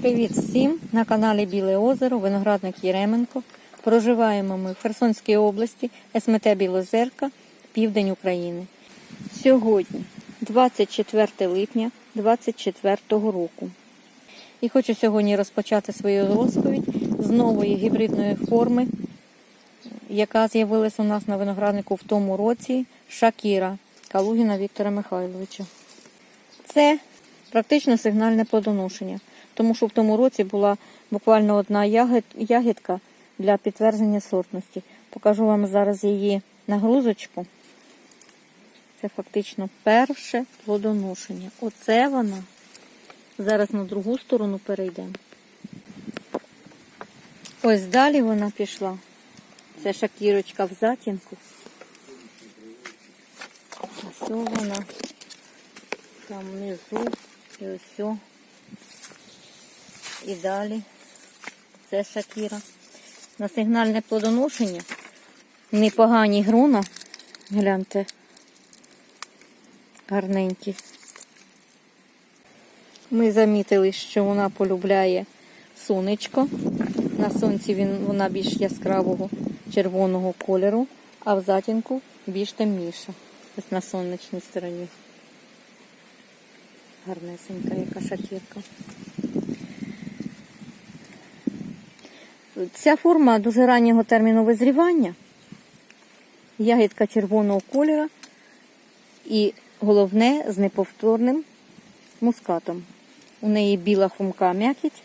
Привіт всім! На каналі Біле Озеро, виноградник Єременко. Проживаємо ми в Херсонській області, СМТ Білозерка, південь України. Сьогодні 24 липня 2024 року. І хочу сьогодні розпочати свою розповідь з нової гібридної форми, яка з'явилася у нас на винограднику в тому році Шакіра Калугіна Віктора Михайловича. Це практично сигнальне плодоношення, тому що в тому році була буквально одна ягідка для підтвердження сортності. Покажу вам зараз її нагрузочку. Це фактично перше плодоношення. Оце вона. Зараз на другу сторону перейдемо. Ось далі вона пішла. Це шакірочка в затінку. Ось вона. Там внизу і ось. І далі. Це шакіра. На сигнальне плодоношення. Непогані грона. Гляньте. Гарненькі. Ми замітили, що вона полюбляє сонечко. На сонці він, вона більш яскравого червоного кольору, а в затінку більш темніша. Ось на сонячній стороні. Гарнесенька, яка шакірка. Ця форма дуже раннього терміну визрівання. Ягідка червоного кольору і головне з неповторним мускатом. У неї біла хумка м'якіть,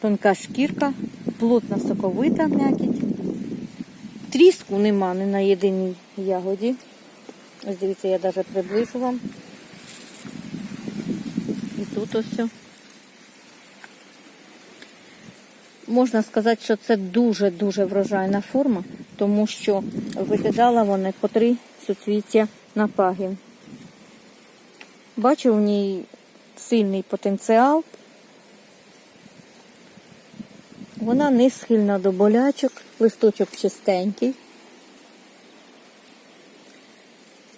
тонка шкірка, плотна соковита м'якіть. Тріску нема ні на єдиній ягоді. Ось дивіться, я навіть приближу вам. І тут ось. Можна сказати, що це дуже-дуже врожайна форма, тому що викидала вони по три суцвіття на пагін. Бачу в ній сильний потенціал. Вона не схильна до болячок, листочок чистенький,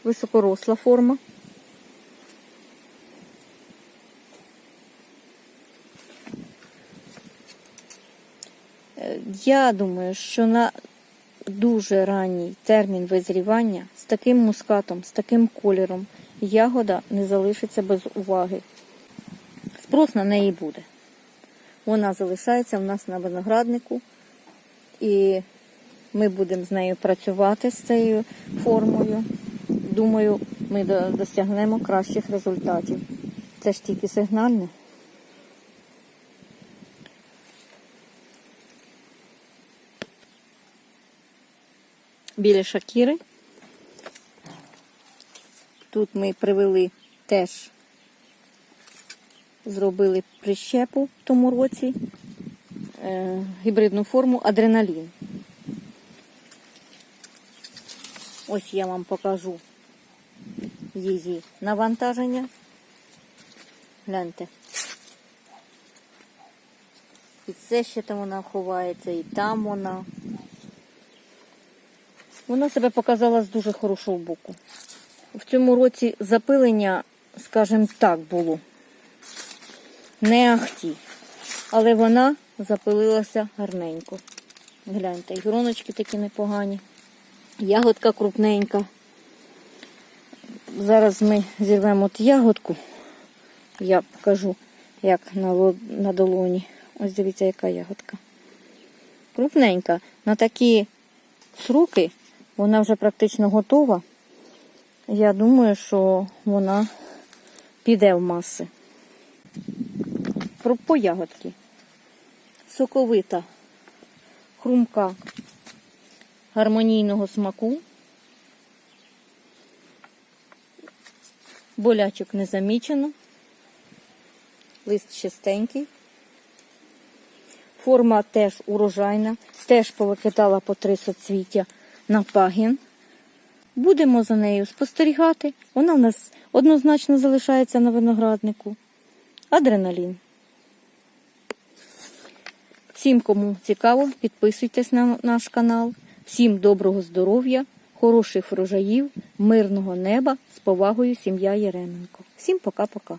високоросла форма. Я думаю, що на дуже ранній термін визрівання з таким мускатом, з таким кольором ягода не залишиться без уваги. Спрос на неї буде. Вона залишається в нас на винограднику, і ми будемо з нею працювати з цією формою. Думаю, ми до- досягнемо кращих результатів. Це ж тільки сигнальне. Біля шакіри. Тут ми привели теж, зробили прищепу в тому році, е, гібридну форму адреналін. Ось я вам покажу її навантаження. Гляньте. І це ще там вона ховається, і там вона. Вона себе показала з дуже хорошого боку. В цьому році запилення, скажімо так, було. Не ахті. Але вона запилилася гарненько. Гляньте, і гроночки такі непогані. Ягодка крупненька. Зараз ми зірвемо от ягодку. Я покажу, як на, на долоні. Ось дивіться, яка ягодка. Крупненька. На такі сроки вона вже практично готова. Я думаю, що вона піде в маси. По ягодки. Соковита, хрумка, гармонійного смаку. Болячок не замічено. Лист чистенький. Форма теж урожайна, теж повикидала по три соцвіття на пагін. Будемо за нею спостерігати. Вона в нас однозначно залишається на винограднику. Адреналін. Всім, кому цікаво, підписуйтесь на наш канал. Всім доброго здоров'я, хороших врожаїв, мирного неба з повагою сім'я Єременко. Всім пока-пока.